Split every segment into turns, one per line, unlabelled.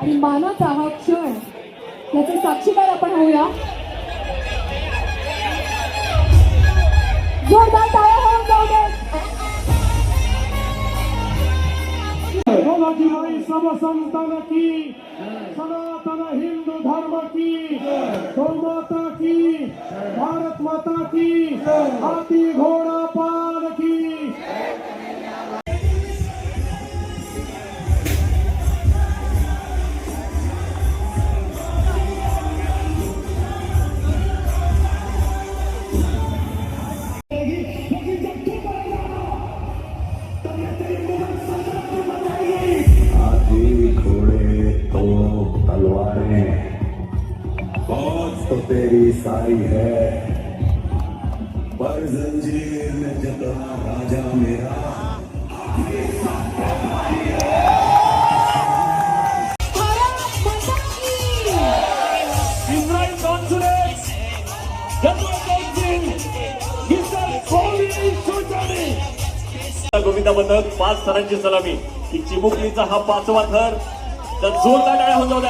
आणि मानाचा हा क्षण याचे साक्षीदार आपण होऊया जोरदार टाळ्या होऊन जाऊ दे
सब संतन की सनातन हिंदू धर्म की गौ माता की भारत माता की हाथी घोड़ा पाल की.
तो तेरी सारी है। पर जंजीर में जतरा राजा मेरा।
गोविंदा पथक पाच थरांची सलामी. की चिमुकलीचा हा पाचवा थर तर जोरदार टाळ्या होऊन जाऊ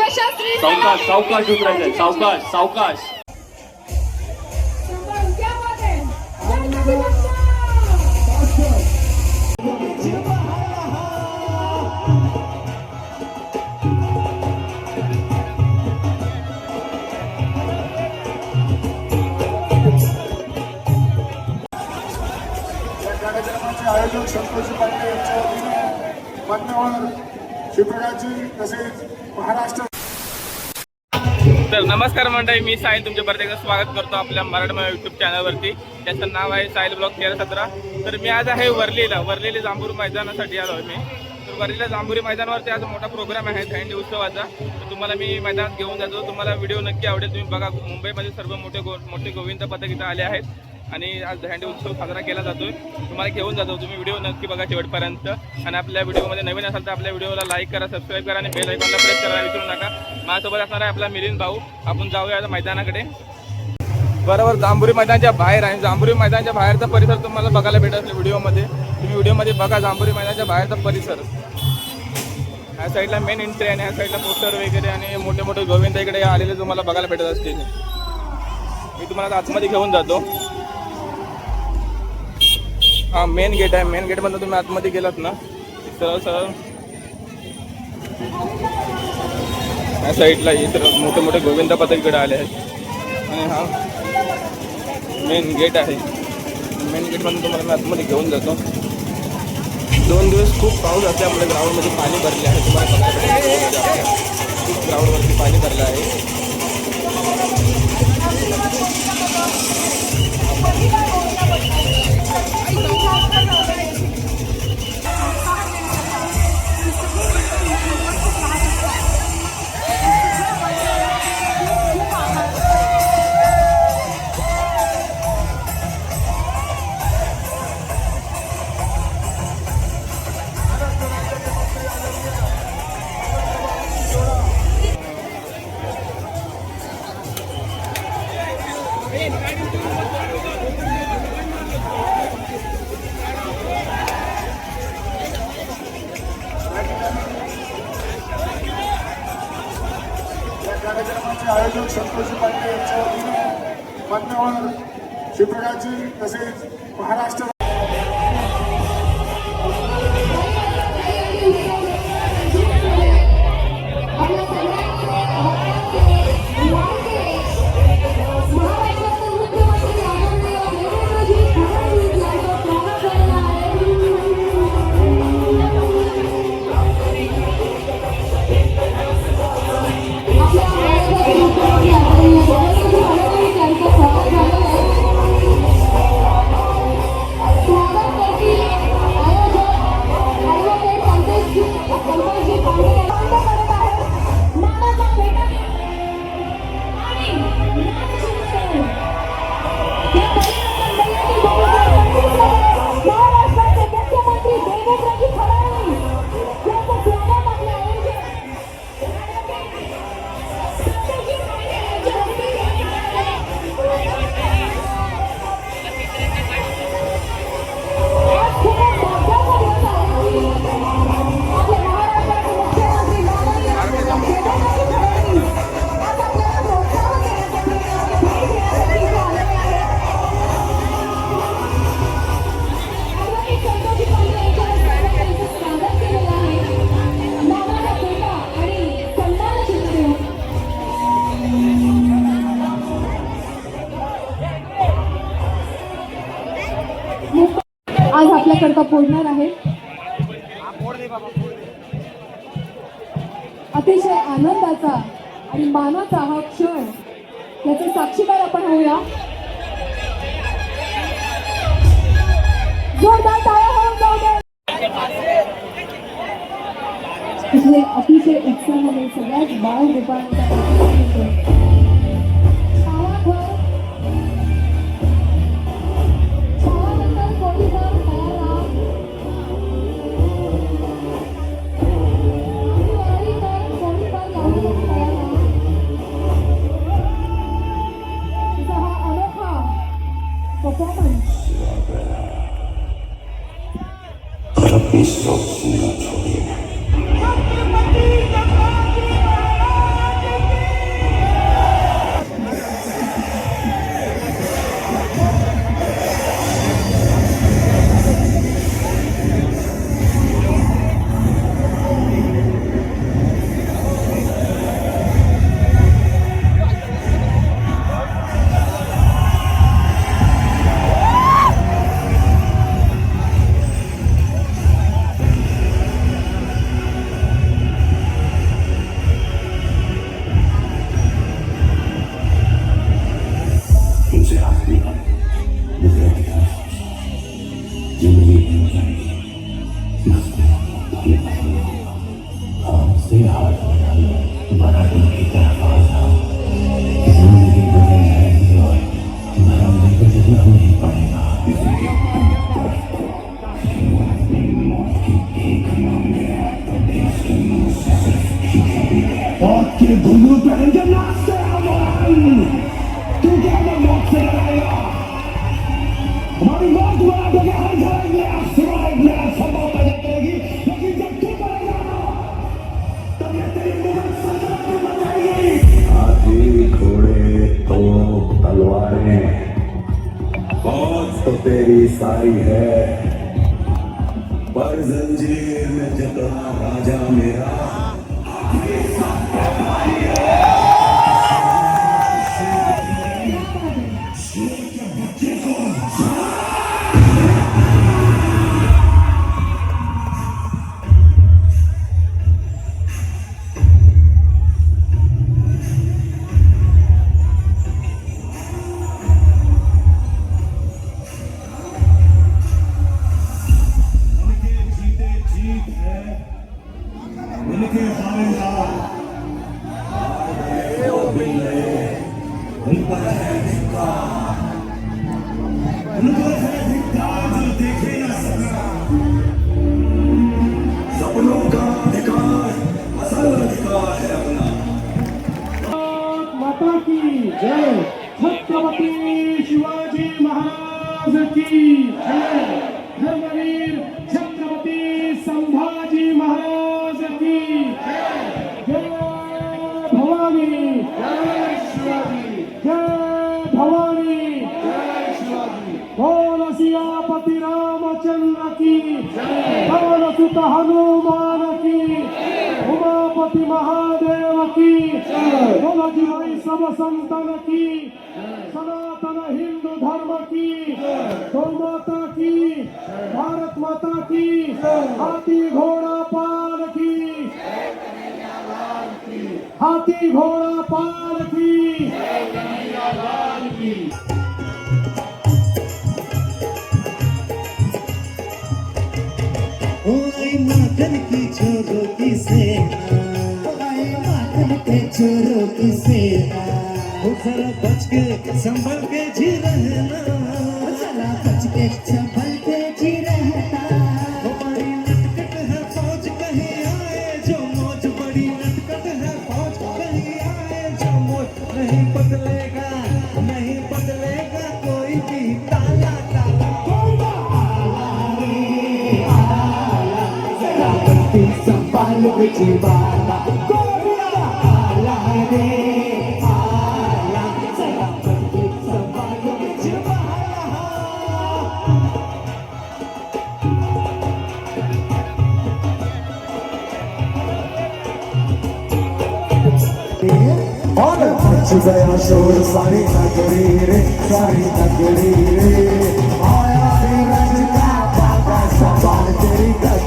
यशस्वी
सावकाश सावकाश उतरायचंय सावकाश सावकाश.
नमस्कार मंडळी मी साहिल तुमच्या प्रत्येक स्वागत करतो आपल्या मराठमा यूट्यूब चॅनलवरती त्याचं नाव आहे साहिल ब्लॉग तेरा सतरा. तर मी आज आहे वरलीला. वरलेली जांभूर मैदानासाठी आलो आहे मी. तर वरलीला जांभुरी मैदानावरती आज मोठा प्रोग्राम आहे थंडी उत्सवाचा. तर तुम्हाला मी मैदानात घेऊन जातो. तुम्हाला व्हिडिओ नक्की आवडेल. तुम्ही बघा मुंबईमध्ये सर्व मोठे गो मोठे गोविंद पथक इथं आले आहेत. आणि आज झेंडे उत्सव साजरा केला जातोय. तुम्हाला घेऊन जातो. तुम्ही व्हिडिओ नक्की बघा शेवटपर्यंत. आणि आपल्या व्हिडिओमध्ये नवीन असाल तर आपल्या व्हिडिओला लाईक करा सबस्क्राईब करा आणि बेल आयकॉनला प्रेस करायला विसरू नका. माझ्यासोबत असणार आहे आपला मिलिंद भाऊ. आपण जाऊया आता मैदानाकडे. बरोबर जांभुरी मैदानाच्या बाहेर आहे. जांभुरी मैदानाच्या बाहेरचा परिसर तुम्हाला बघायला भेटत असेल व्हिडिओमध्ये. तुम्ही व्हिडिओमध्ये बघा जांभुरी मैदानाच्या बाहेरचा परिसर. ह्या साईडला मेन एंट्री आहे आणि ह्या साईडला पोस्टर वगैरे आणि मोठे मोठे गोविंद इकडे आलेले तुम्हाला बघायला भेटत असतील. मी तुम्हाला आता आतमध्ये घेऊन जातो. हा मेन गेट आहे. मेन गेटमधून तुम्ही आतमध्ये गेलात ना. की सरळ सरळ. या साईडला इतर मोठे मोठे गोविंद पथक आले आहेत. आणि हा मेन गेट आहे. मेन गेटमधून तुम्हाला मी आतमध्ये घेऊन जातो. दोन दिवस खूप पाऊस असल्यामुळे ग्राउंडमध्ये पाणी भरले आहे. तुम्हाला खूप ग्राउंडवरती पाणी भरलं आहे.
कार्यक्रमाचे आयोजक संतोषी पाटील यांच्या वतीने मान्यवर शिवप्रकाशजी तसेच महाराष्ट्र आज फोडणार आहे अतिशय आनंदाचा आणि मानाचा हा क्षण. याचे साक्षीदार आपण होऊया. जोरदार अतिशय उत्साहाने सगळ्याच बाळ रूपांचा
Cristo. मौत के घुंघरू पहन के नाचते हैं तू क्या मैं मौत से लड़ाएगा हमारी मौत मराठों के हर घर में सिवाय में संभव पैदा करेगी लेकिन जब तू मरेगा तब ये तेरी मुगल सल्तनत में बन जाएगी हाथी घोड़े तो तलवारें फौज तो तेरी सारी है पर जंजीर में जकड़ा राजा मेरा की
बोल जीवाई सब संतन की सनातन हिंदू धर्म की गौ माता की भारत माता की हाथी घोड़ा पाल की हाथी घोड़ा पाल की
ओए माखन की छोरों की सेना ओए के छोरों की सेना जरा बच के संभल के जी रहना। जरा बच के संभल के जी रहना। हमारी नटकट है फौज कहीं आए जो मौज। बड़ी नटकट है फौज कहीं आए जो मौज। नहीं बदलेगा नहीं बदलेगा कोई भी ताला ताला। संभाल जीवाना आला Çizaya
şuur sarita göriri, sarita göriri Oya bir rıcıka, baka sabah terika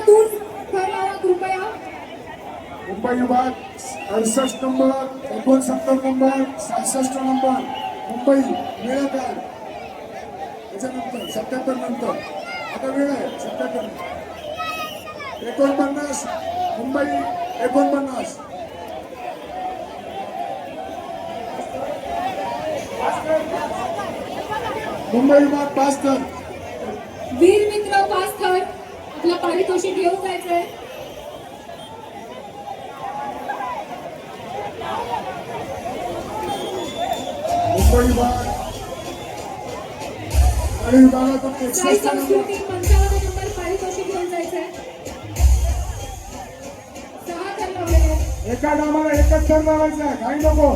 दूर करावा कृपया.
मुंबई विभाग अडसष्ट नंबर एकोणसत्तर नंबर सहासष्ट नंबर. मुंबई वेळाकार त्याच्यानंतर सत्याहत्तर नंतर. आता वेळ आहे सत्याहत्तर एकोणपन्नास मुंबई एकोणपन्नास. मुंबई विभाग पाच तर.
वीर मित्र आपलं पारितोषिक घेऊन जायचंय. साई
एकसष्ट नंबर
पारितोषिक घेऊन जायचंय. सहा तर लावलेले.
एका नामाला एकच तर लावायचं काही नको.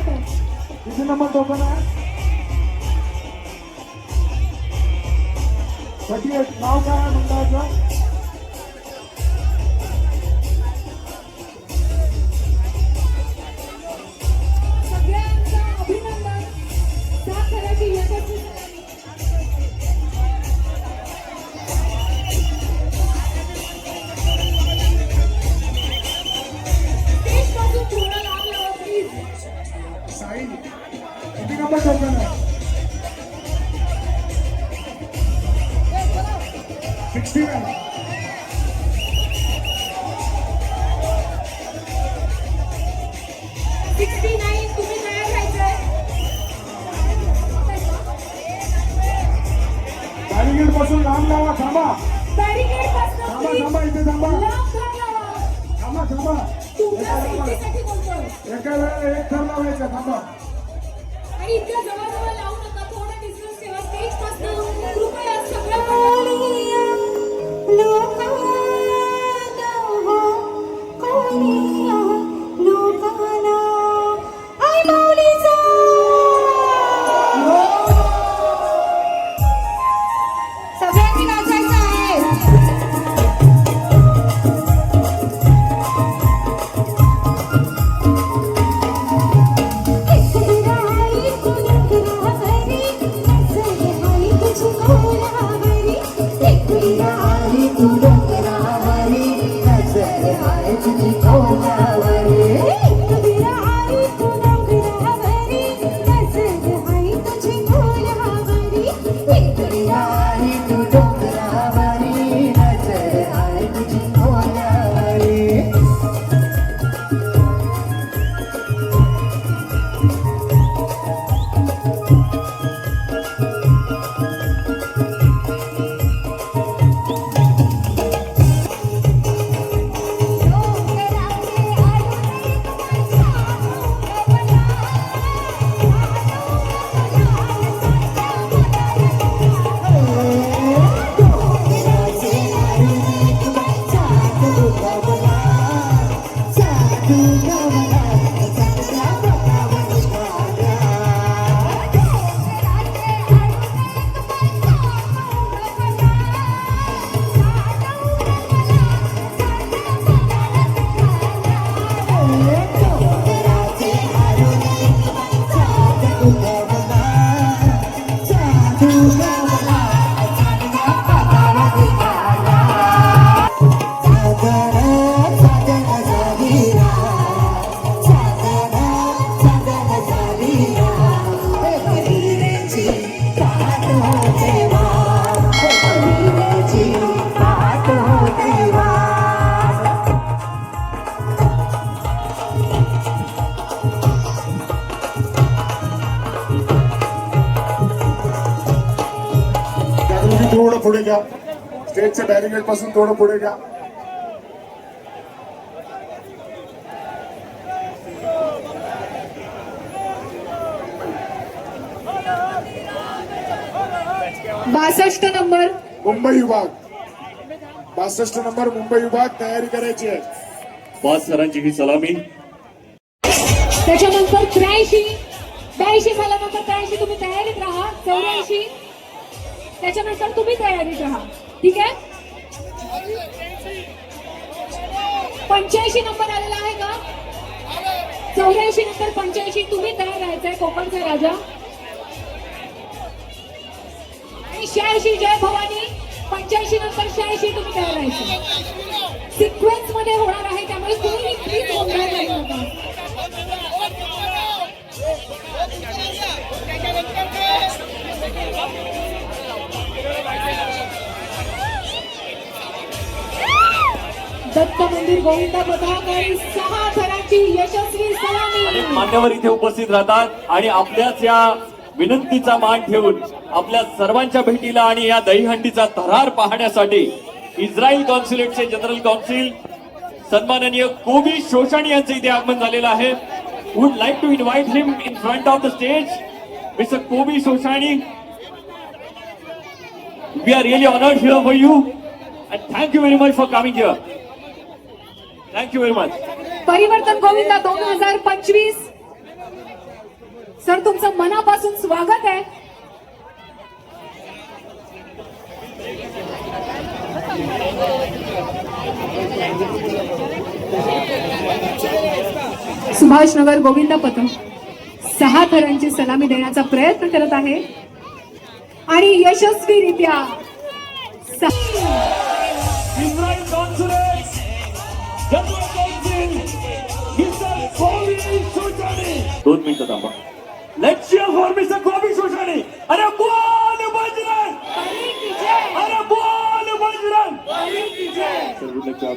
किती नंबर टोकन आहे कधी नाव काय आहे मंडळाचं?
राहायचंय
बॅरिगेडपासून लांब लावा थांबा. थांबा थांबा इथे थांबा. थांबा थांबा. एका वेळेला एक थर लावायचा थांबा ভালো घ्या. स्टेजच्या बॅरिगेडपासून थोडं पुढे घ्या.
बासष्ट नंबर.
मुंबई विभाग. बासष्ट नंबर मुंबई विभाग तयारी करायची आहे.
पाच सरांची ही सलामी.
त्याच्यानंतर त्र्याऐंशी. ब्याऐंशी झाल्यानंतर त्र्याऐंशी तुम्ही तयारीत राहा. चौऱ्याऐंशी. त्याच्यानंतर तुम्ही तयारीत राहा. ठीक आहे? पंच्याऐंशी नंबर आलेला आहे का? चौऱ्याऐंशी नंतर पंच्याऐंशी. तुम्ही तयार राहायचंय. कोकणचा राजा. आणि शहाऐंशी जय भवानी. पंच्याऐंशी नंतर शहाऐंशी तुम्ही तयार राहायचं सिक्वेन्समध्ये होणार आहे. त्यामुळे तुम्ही प्लीज गोंधळ करू नका दत्त मंदिर गोविंदा पथक आणि सहा थरांची यशस्वी सलामी.
मान्यवर इथे उपस्थित राहतात आणि आपल्याच या विनंतीचा मान ठेवून आपल्या सर्वांच्या भेटीला आणि या दहीहंडीचा थरार पाहण्यासाठी इस्रायल कॉन्सुलेटचे जनरल कौन्सिल सन्माननीय कोबी शोषाणी यांचं इथे आगमन झालेलं आहे. Would like to invite him in front of the stage mister Kobi Shoshani. We are really honoured here for you and thank you very much for coming here. Thank you very much.
परिवर्तन गोविंदा दोन हजार पंचवीस sir तुमचं मनापासून स्वागत आहे सुभाषनगर गोविंदा पथक सहा थरांची सलामी देण्याचा प्रयत्न करत आहे
कोबी शोषाणी दोन मिनिटं थांबा लेट्स cheer फॉर मिस्टर कोबी शोषाणी अरे बोल बजरंग अरे बोल Bajrang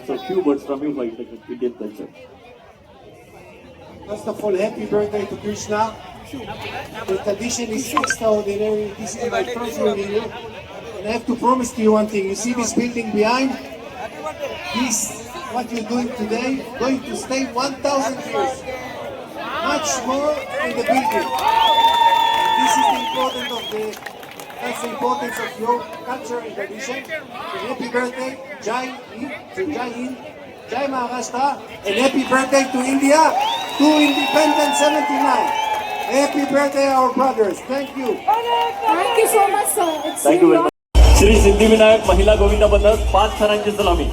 a few words from you about the Indian culture.
First of all, happy birthday to Krishna. The tradition is extraordinary. This is my first rodeo. And I have to promise to you one thing. You see this building behind? This, what you're doing today, going to stay 1,000 years. Much more in the building. This is the importance of the, that's the importance of your culture and tradition. And happy birthday, Jai to Jai Hind, Jai Maharashtra, and happy birthday to India, to Independence 79. Happy birthday, our brothers. Thank you.
Thank you so much sir it's thank you very much Shri Siddhivinayak महिला गोविंदा पथक पाच थरांची सलामी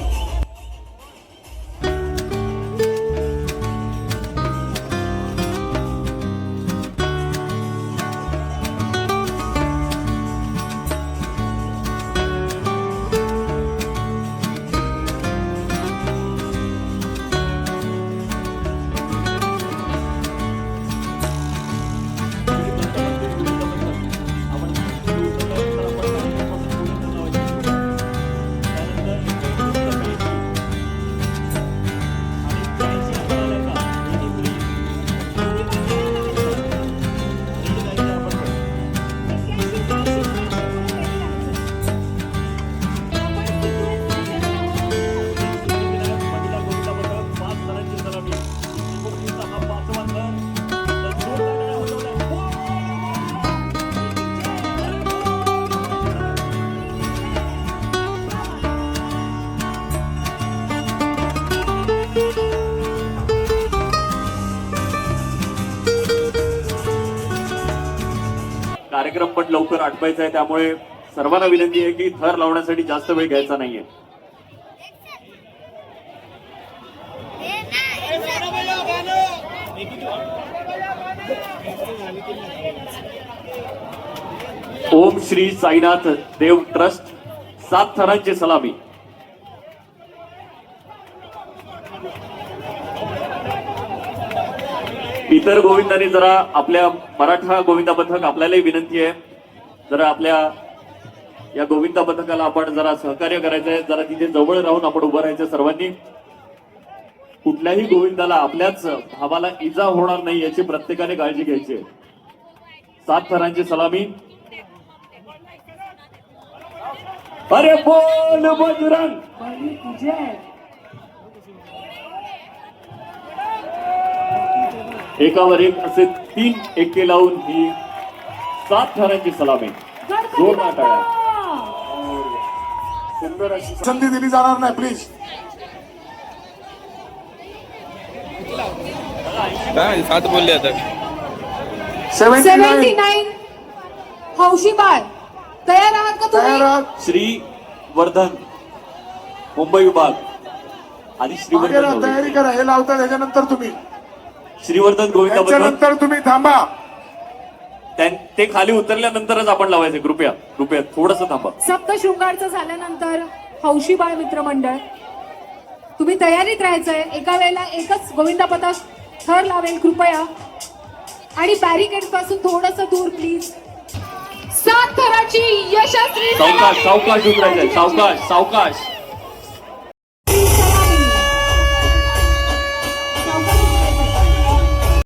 कार्यक्रम पण लवकर आटवायचा आहे त्यामुळे सर्वांना विनंती आहे की थर लावण्यासाठी जास्त वेळ घ्यायचा नाहीये. ओम श्री साईनाथ देव ट्रस्ट सात थरांची सलामी. इतर गोविंदांनी जरा आपल्या मराठा गोविंदा पथक आपल्यालाही विनंती आहे. जरा आपल्या या गोविंदा पथकाला आपण जरा सहकार्य करायचं आहे जरा तिथे जवळ राहून आपण उभं राहायचं सर्वांनी. कुठल्याही गोविंदाला आपल्याच भावाला इजा होणार नाही याची प्रत्येकाने काळजी घ्यायची सात थरांची सलामी. अरे बोल बजरंग एकावर एक असे तीन एके लावून ही सात थरांची सलामी. जोरदार टाळ्या.
सुंदर अशी संधी दिली जाणार नाही प्लीज
काय सात बोलले आता.
सेव्हन्टी नाईन
हौशी बाळ. तयार आहात का
तयार
तुम्ही
आहात?
श्री वर्धन मुंबई विभाग आणि
मागे
श्रीवर्धन
राहा. तयारी करा. हे लावता त्याच्यानंतर तुम्ही.
श्रीवर्धन गोविंदा
तुम्ही थांबा.
ते खाली उतरल्यानंतरच आपण लावायचे कृपया कृपया थोडस थांबा.
सप्त शृंगारचं झाल्यानंतर हौशी बाळ मित्रमंडळ तुम्ही तयारीत राहायचंय. एका वेळेला एकच गोविंदा पथक थर लावेल कृपया. आणि बॅरिकेडपासून थोडस दूर प्लीज सात थराची यशस्वी
सावकाश. सावकाश उतरायचंय. सावकाश सावकाश.